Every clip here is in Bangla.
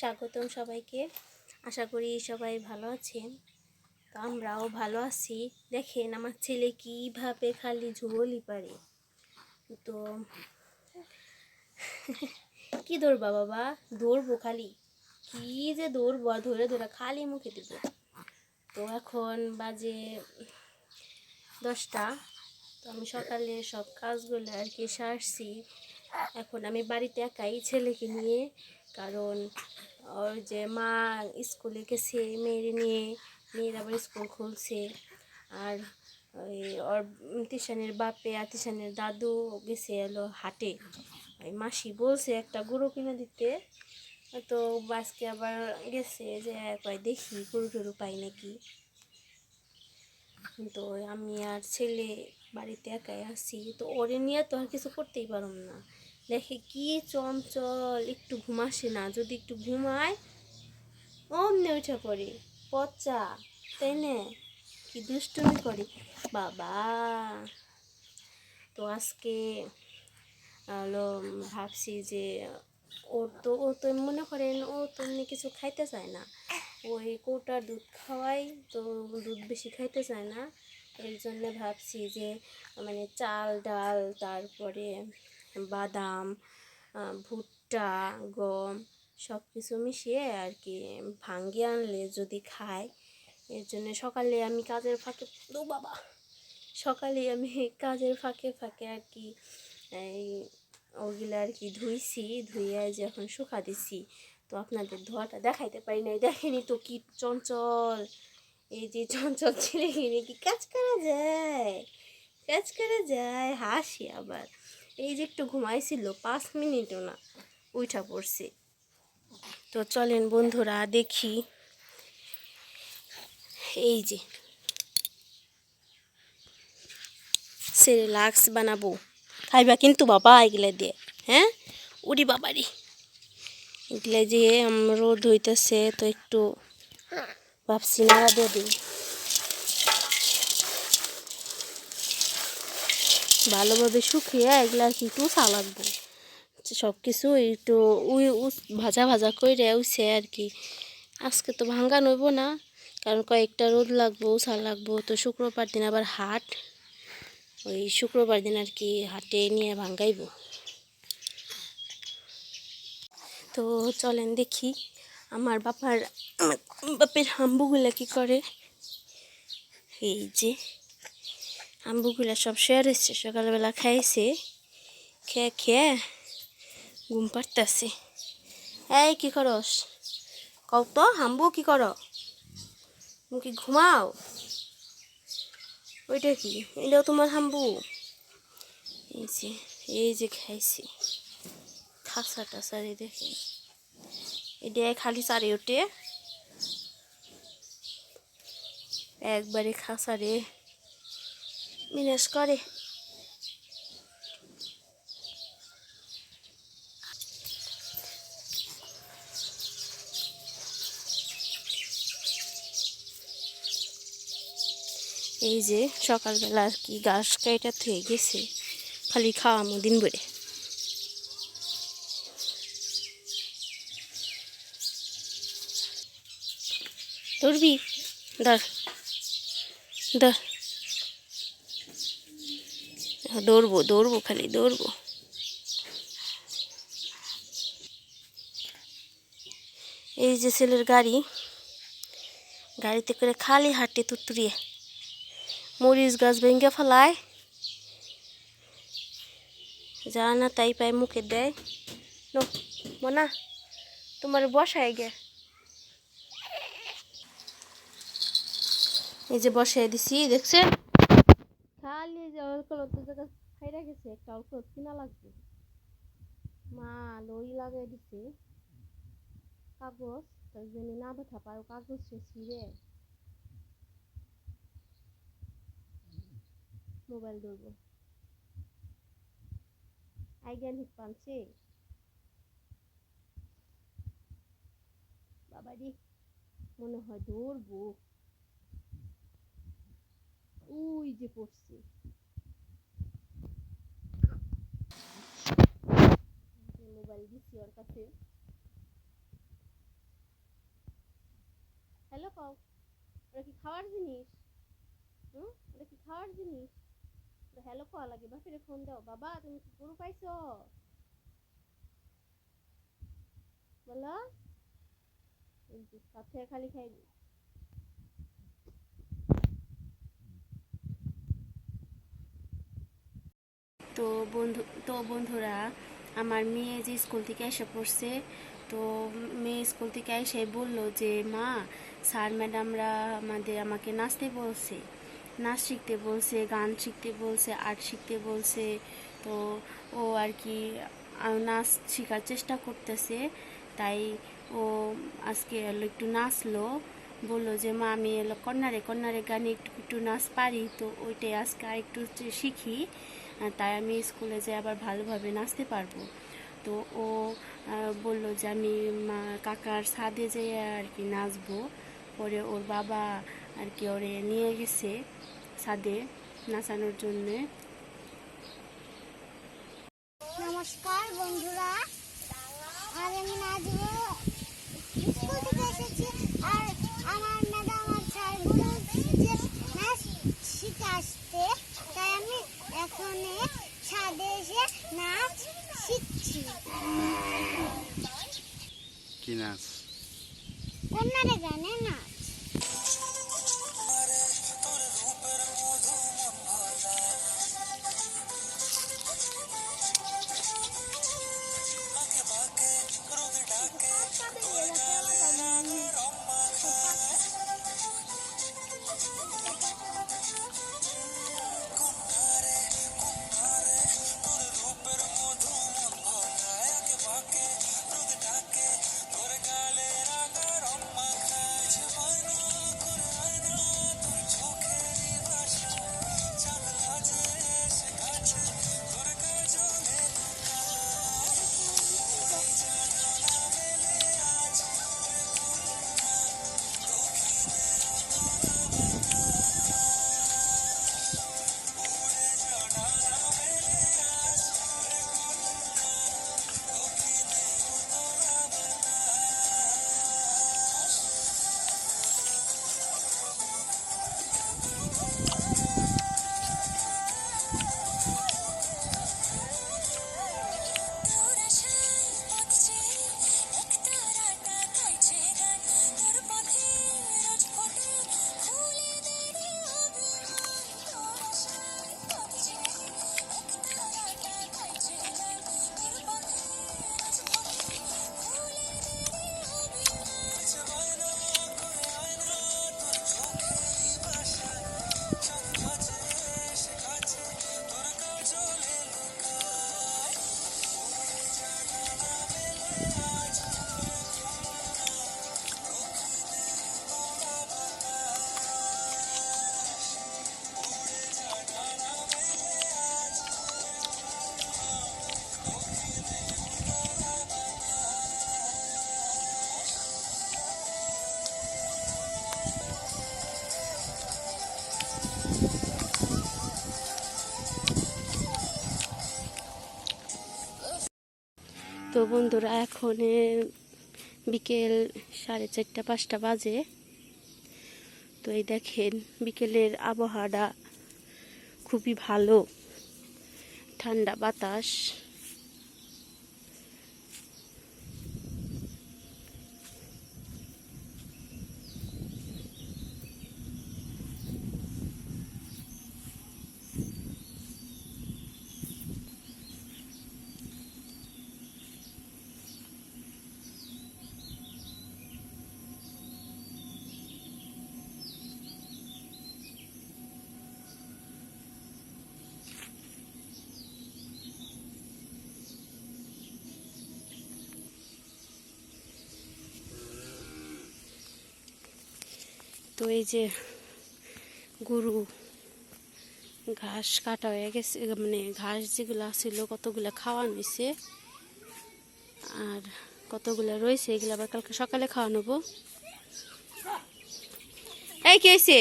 স্বাগতম সবাইকে। আশা করি সবাই ভালো আছেন। তো আমরাও ভালো আছি। দেখেন, আমার ছেলে কীভাবে খালি ঝোলই পারে। তো কি ধরবা বাবা? দৌড়বো খালি। কি যে দৌড়বো আর ধরে ধরে খালি মুখে দেবো। তো এখন বাজে দশটা। তো আমি সকালে সব কাজগুলো আর কি সারছি। এখন আমি বাড়িতে একাই ছেলেকে নিয়ে, কারণ ওর যে মা স্কুলে গেছে, মেয়ের নিয়ে, মেয়ের আবার স্কুল খুলছে। আর ওই ওর তিশানের বাপে আর তিশানের দাদু গেছে এলো হাটে। ওই মাসি বলছে একটা গরু কিনে দিতে। তো আজকে আবার গেছে যে, কয় দেখি গরু টরু পাই নাকি। তো আমি আর ছেলে বাড়িতে একাই আছি, তো ওরে নিয়ে তো আর কিছু করতেই পারলাম না। দেখে কি চঞ্চল, একটু ঘুমাসে না, যদি একটু ঘুমায়, অমনি উঠে পড়ে। পচা, তাই না? কি দুষ্টুমি করে। বাবা, তো আজকে হলো ভাবছি যে ওর তো, ও তো মনে করেন, ও তো এমনি কিছু খাইতে চায় না। ওই কৌটা দুধ খাওয়াই, তো দুধ বেশি খাইতে চায় না। এর জন্য ভাবছি যে মানে চাল, ডাল, তারপরে বাদাম ভুট্টা, গম সব কিছু মিশিয়ে আর কি ভাঙ্গি আনলে যদি খায়, এর জন্য সকালে আমি কাজের ফাঁকে, ও বাবা, সকালে আমি কাজের ফাঁকে ফাঁকে আর কি এই ওগুলো আর কি ধুইছি, ধুইয়া যে এখন শুকা দিছি। তো আপনাদের ধোয়াটা দেখাইতে পারি নাই, দেখেনি তো কি চঞ্চল, এই যে চঞ্চল ছেলে কিনে কি কাজ করা যায়, কাজ করা যায়, হাসি আবার। এই যে একটু ঘুমাইছিল পাঁচ মিনিটও না উঠা পড়ছে। তো চলেন বন্ধুরা দেখি। এই যে লাক্স বানাবো। খাইবা কিন্তু বাবা এগুলা দিয়ে হ্যাঁ? উড়ি বাবারি। এগুলা আম, রোদ হইতেছে তো একটু ভাবছি নাড়া দিয়ে দিই। ভালোভাবে শুকিয়ে এগুলা আর কি একটু চা লাগবো সব কিছু একটু উই ভাজা ভাজা করে উঠছে আর কি। আজকে তো ভাঙ্গা নইব না, কারণ কয়েকটা রোদ লাগবো উষা লাগবো, তো শুক্রবার দিন আবার হাট। ওই শুক্রবার দিন আর কি হাটে নিয়ে ভাঙ্গাইব। তো চলেন দেখি, আমার বাপার, বাপের হাম্বুগুলা কি করে? এই যে। হাম্বুগুলা সব শেয়ার হয়েছে সকালবেলা খাইছে, খেয়ে খেয়ে ঘুম পাড়তেছে। এই, কি করস? কও তো হাম্বু কি করো? কি ঘুমাও? ওইটা কি? এটাও তোমার হাম্বু এই যে এই যে খাইছি। খাসা টাসারে দেখে। এটা খালি চারে ওঠে। একবারে খাসারে মিনাস করে। এই যে সকালবেলা আর কি গাছ কাইটা থয়ে গেছে, খালি খাওয়ামো দিন বলে। ধরবি? ধর। ধর। দৌড়বো দৌড়বো খালি, দৌড়বো। এই যে ছেলের গাড়ি, গাড়িতে করে খালি হাঁটে তুতুরিয়ে। মরিচ গাছ ভেঙে ফেলায়। যা না তাই পায় মুখে দেয়। নো, মনা, তোমার বসায় গে। এই যে বসায় দিছি, দেখছেন? খালি যে অল্প জায়গা খাইরা গেছে, একটা কিনা লাগবে। মা লই লাগাই দিছে। কাগজ তাই জন্য না ব্যথা পায় কাগজ সে ছিঁড়ে। মোবাইল ধরবো। হিট মনে হয় ধরবো। ওই যে পড়ছে মোবাইল দিচ্ছি ওর কাছে হ্যালো কও ওটা কি খাওয়ার জিনিস হুম ওটা কি খাওয়ার জিনিস হ্যালো কওয়া লাগে বাপেরে ফোন দাও বাবা তুমি কি গরু পাইছো বলো সাথে খালি খাইবি তো বন্ধু, তো বন্ধুরা, আমার মেয়ে যে স্কুল থেকে এসে পড়ছে, তো মেয়ে স্কুল থেকে এসে বলল যে, মা, স্যার ম্যাডামরা আমাদের, আমাকে নাচতে বলছে। নাচ শিখতে বলছে, গান শিখতে বলছে, আর্ট শিখতে বলছে। তো ও আর কি নাচ শেখার চেষ্টা করতেছে। তাই ও আজকে একটু নাচলো। বলল যে, মা, আমি কন্যারে কন্যারে গানে একটু একটু নাচ পারি। তো ওইটাই আজকে আর একটু শিখি। তাই আমি স্কুলে যাই আবার ভালোভাবে নাচতে পারব। তো ও বলল যে আমি কাকার সাদে যেয়ে আর কি নাচবো। পরে ওর বাবা আর কি ওরে নিয়ে গেছে ছাদে নাচানোর জন্যে। নমস্কার বন্ধুরা আজ আমি নাচবো। তো বন্ধুরা, এখন বিকেল সাড়ে চারটা, পাঁচটা বাজে। তো এই দেখেন, বিকেলের আবহাওয়াটা খুবই ভালো। ঠান্ডা বাতাস। তো এই যে গরু, ঘাস কাটা হয়ে গেছে মানে ঘাস যেগুলো ছিল, কতগুলো খাওয়ানো হয়েছে, আর কতগুলো রয়েছে, এগুলো আবার কালকে সকালে খাওয়া নেব এই, কে হয়েছে?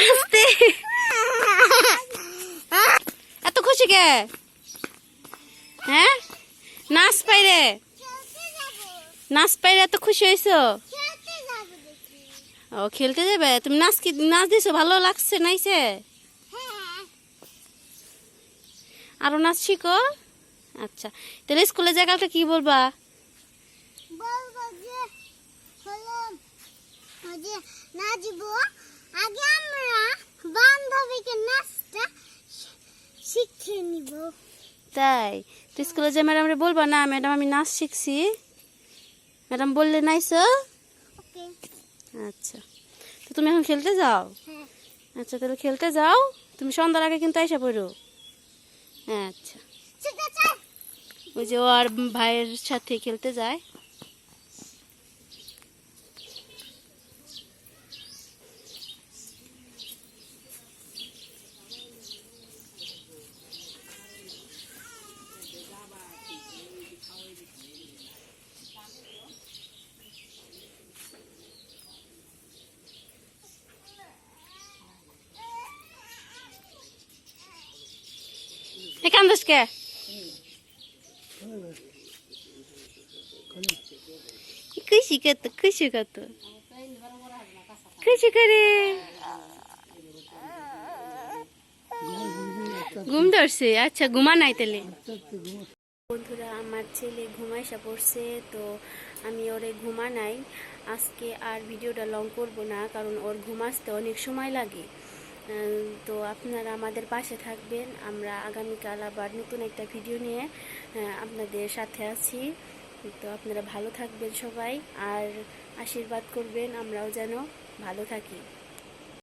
আসতে। এত খুশি কে? হ্যাঁ? নাচ পাইরে? নাচ পাইরে এত খুশি হয়েছো? ও খেলতে যাবে? তুমি নাচ কি নাচ দিছো? ভালো লাগছে নাইছে? হ্যাঁ আরও নাচ শিখো? আচ্ছা তাহলে স্কুলে জায়গাটা কি বলবা? নাচবো। আগে আমরা বান্ধবীকে নাচটা শি- শিখিয়ে নিব। তাই? তো স্কুলে যে ম্যাডামরে বলবা না ম্যাডাম আমি নাচ শিখছি। ম্যাডাম বললে নাইছো? ওকে। আচ্ছা। তো তুমি এখন খেলতে যাও? আচ্ছা তাহলে খেলতে যাও। তুমি সন্ধ্যার আগে কিন্তু আইসা পড়ো। হ্যাঁ আচ্ছা ওই যে ও আর ভাইয়ের সাথে খেলতে যায়। এ কান্দস কে খুশি কত খুশি কত খুশি করে ঘুম ধরছে আচ্ছা ঘুমা নাই তাহলে বন্ধুরা আমার ছেলে ঘুমাইসা পড়ছে তো আমি ওরে ঘুমা নাই আজকে আর ভিডিওটা লং করব না কারণ ওর ঘুম আসতে অনেক সময় লাগে। তো আপনারা আমাদের পাশে থাকবেন। আমরা আগামীকাল আবার নতুন একটা ভিডিও নিয়ে আপনাদের সাথে আছি। তো আপনারা ভালো থাকবেন সবাই, আর আশীর্বাদ করবেন আমরাও যেন ভালো থাকি।